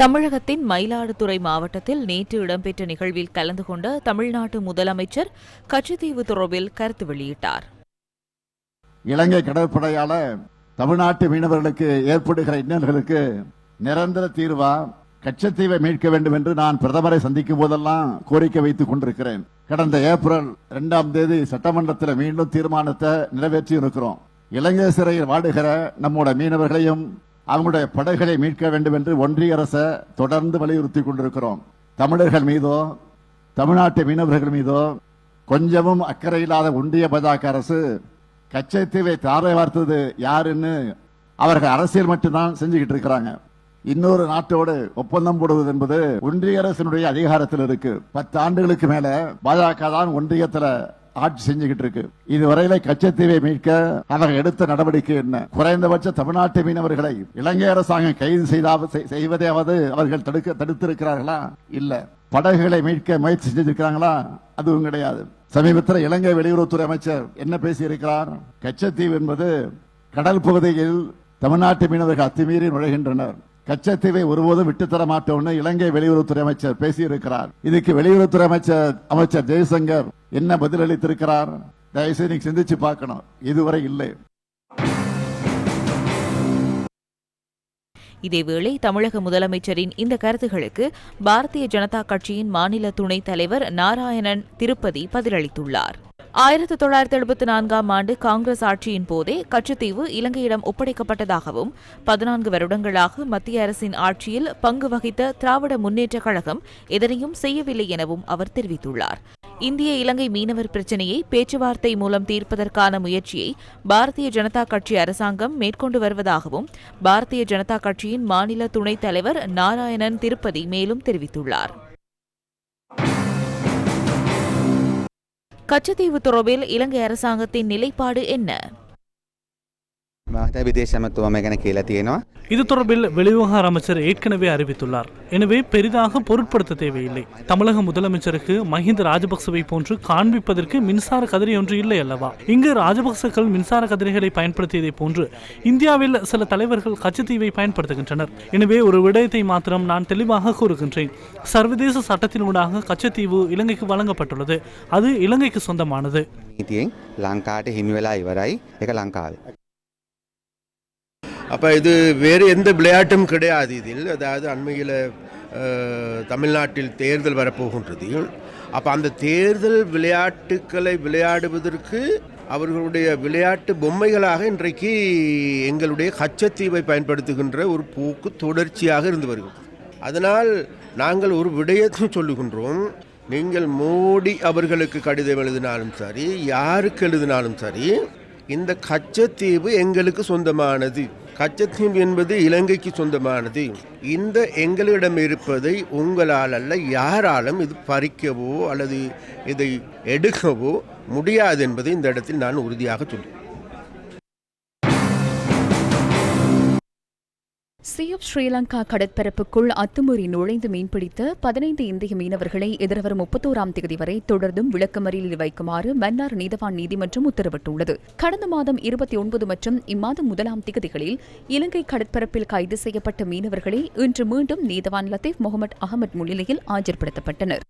தமிழகத்தின் மயிலாடுதுறை மாவட்டத்தில் நேற்று இடம்பெற்ற நிகழ்வில் கலந்து கொண்ட தமிழ்நாட்டு முதலமைச்சர் கச்சத்தீவு தொடர்பில் கருத்து வெளியிட்டார். இலங்கை கடற்படையால தமிழ்நாட்டு மீனவர்களுக்கு ஏற்படுகிற இன்னல்களுக்கு நிரந்தர தீர்வா கச்சத்தீவை மீட்க வேண்டும் என்று நான் பிரதமரை சந்திக்கும் போதெல்லாம் கோரிக்கை வைத்துக் கொண்டிருக்கிறேன். கடந்த ஏப்ரல் இரண்டாம் தேதி சட்டமன்றத்தில் மீண்டும் தீர்மானத்தை நிறைவேற்றி இருக்கிறோம் இலங்கை சிறையில் வாடுகிற நம்மோட மீனவர்களையும் அவங்களுடைய படைகளை மீட்க வேண்டும் என்று ஒன்றிய அரசை தொடர்ந்து வலியுறுத்தி கொண்டிருக்கிறோம். தமிழர்கள் மீதோ தமிழ்நாட்டு மீனவர்கள் மீதோ கொஞ்சமும் அக்கறை இல்லாத ஒன்றிய பாஜக அரசு கச்சத்தீவை தாரை வார்த்தது யாருன்னு அவர்கள் அரசியல் மட்டும்தான் செஞ்சுக்கிட்டு இருக்கிறாங்க. இன்னொரு நாட்டோடு ஒப்பந்தம் போடுவது என்பது ஒன்றிய அரசினுடைய அதிகாரத்தில் இருக்கு. பத்து ஆண்டுகளுக்கு மேல பாஜக தான் ஒன்றியத்தில் ஆட்சி செஞ்சுக்கிட்டு இருக்கு. இதுவரையில கச்சத்தீவை மீட்க அவர்கள் எடுத்த நடவடிக்கை என்ன? குறைந்தபட்ச தமிழ்நாட்டு மீனவர்களை இலங்கை அரசாங்கம் கைது செய்தாவது செய்வதையாவது அவர்கள் தடுக்க தடுத்திருக்கிறார்களா? இல்ல. படகுகளை மீட்க முயற்சி செஞ்சிருக்கிறாங்களா? அதுவும் கிடையாது. சமீபத்தில் இலங்கை வெளியுறவுத்துறை அமைச்சர் என்ன பேசியிருக்கிறார்? கச்சத்தீவு என்பது கடல் பகுதியில் தமிழ்நாட்டு மீனவர்கள் அத்துமீறி நுழைகின்றனர். கச்சத்தீவை ஒருபோதும் விட்டுத்தர மாட்டோம்னு இலங்கை வெளியுறவுத்துறை அமைச்சர் பேசியிருக்கிறார். இதுக்கு வெளியுறவுத்துறை அமைச்சர் அமைச்சர் ஜெய்சங்கர் என்ன பதிலளித்திருக்கிறார்? தயவுசெய்து நீங்க சிந்திச்சு பார்க்கணும். இதுவரை இல்லை. இதேவேளை தமிழக முதலமைச்சரின் இந்த கருத்துகளுக்கு பாரதிய ஜனதா கட்சியின் மாநில துணைத் தலைவர் நாராயணன் திருப்பதி பதிலளித்துள்ளார். ஆயிரத்தி தொள்ளாயிரத்தி எழுபத்தி நான்காம் ஆண்டு காங்கிரஸ் ஆட்சியின் போதே கச்சத்தீவு இலங்கையிடம் ஒப்படைக்கப்பட்டதாகவும் பதினான்கு வருடங்களாக மத்திய அரசின் ஆட்சியில் பங்கு வகித்த திராவிட முன்னேற்ற கழகம் எதனையும் செய்யவில்லை எனவும் அவர் தெரிவித்துள்ளார். இந்திய இலங்கை மீனவர் பிரச்சினையை பேச்சுவார்த்தை மூலம் தீர்ப்பதற்கான முயற்சியை பாரதிய ஜனதா கட்சி அரசாங்கம் மேற்கொண்டு வருவதாகவும் பாரதிய ஜனதா கட்சியின் மாநில துணைத் தலைவர் நாராயணன் திருப்பதி மேலும் தெரிவித்துள்ளார். கச்சத்தீவு தொடர்பில் இலங்கை அரசாங்கத்தின் நிலைப்பாடு என்ன? මහත විදේශ ඇමතුවම ගැන කියලා තියෙනවා இது தொடர்பில் வெளிவிவகார அமைச்சர் ஏற்கனவே அறிவித்துள்ளார் எனவே பெரிதாக பொருட்படுத்த தேவையில்லை தமிழக முதலமைச்சருக்கு மஹிந்த ராஜபக்சவை போன்று காண்பிப்பதற்கு மின்சார கதிரை ஒன்று இல்லை அல்லவா இங்கு ராஜபக்சக்கள் மின்சார கதிரைகளை பயன்படுத்தியதை போன்று இந்தியாவில் சில தலைவர்கள் கச்சத்தீவை பயன்படுத்துகின்றனர் எனவே ஒரு விடயத்தை மாத்திரம் நான் தெளிவாக கூறுகின்றேன் சர்வதேச சட்டத்தினூடாக கச்சத்தீவு இலங்கைக்கு வழங்கப்பட்டுள்ளது அது இலங்கைக்கு சொந்தமானது නීතියෙන් ලංකාට හිමි වෙලා ඉවරයි එක ලංකාවේ. அப்போ இது வேறு எந்த விளையாட்டும் கிடையாது இதில். அதாவது அண்மையில் தமிழ்நாட்டில் தேர்தல் வரப்போகின்றது. அப்போ அந்த தேர்தல் விளையாட்டுக்களை விளையாடுவதற்கு அவர்களுடைய விளையாட்டு பொம்மைகளாக இன்றைக்கு எங்களுடைய கச்சத்தீவை பயன்படுத்துகின்ற ஒரு போக்கு தொடர்ச்சியாக இருந்து வருகிறது. அதனால் நாங்கள் ஒரு விடயத்தை சொல்லுகின்றோம். நீங்கள் மோடி அவர்களுக்கு கடிதம் எழுதினாலும் சரி யாருக்கு எழுதினாலும் சரி இந்த கச்சத்தீவு எங்களுக்கு சொந்தமானது. கச்சத்தீவு என்பது இலங்கைக்கு சொந்தமானது. இந்த எங்களிடம் இருப்பதை உங்களால் அல்ல யாராலும் இது பறிக்கவோ அல்லது இதை எடுக்கவோ முடியாது என்பதை இந்த இடத்தில் நான் உறுதியாக சொல்கிறேன். சி ஆஃப் ஸ்ரீலங்கா கடற்பரப்புக்குள் அத்துமீறி நுழைந்து மீன்பிடித்த பதினைந்து இந்திய மீனவர்களை எதிர்வரும் முப்பத்தோராம் தேதி வரை தொடர்ந்தும் விளக்கமறியலில் வைக்குமாறு மன்னார் நீதவான் நீதிமன்றம் உத்தரவிட்டுள்ளது. கடந்த மாதம் இருபத்தி ஒன்பது மற்றும் இம்மாதம் முதலாம் திகதிகளில் இலங்கை கடற்பரப்பில் கைது செய்யப்பட்ட மீனவர்களை இன்று மீண்டும் நீதவான் லத்தீப் முகமது அகமது முன்னிலையில் ஆஜர்படுத்தப்பட்டனர்.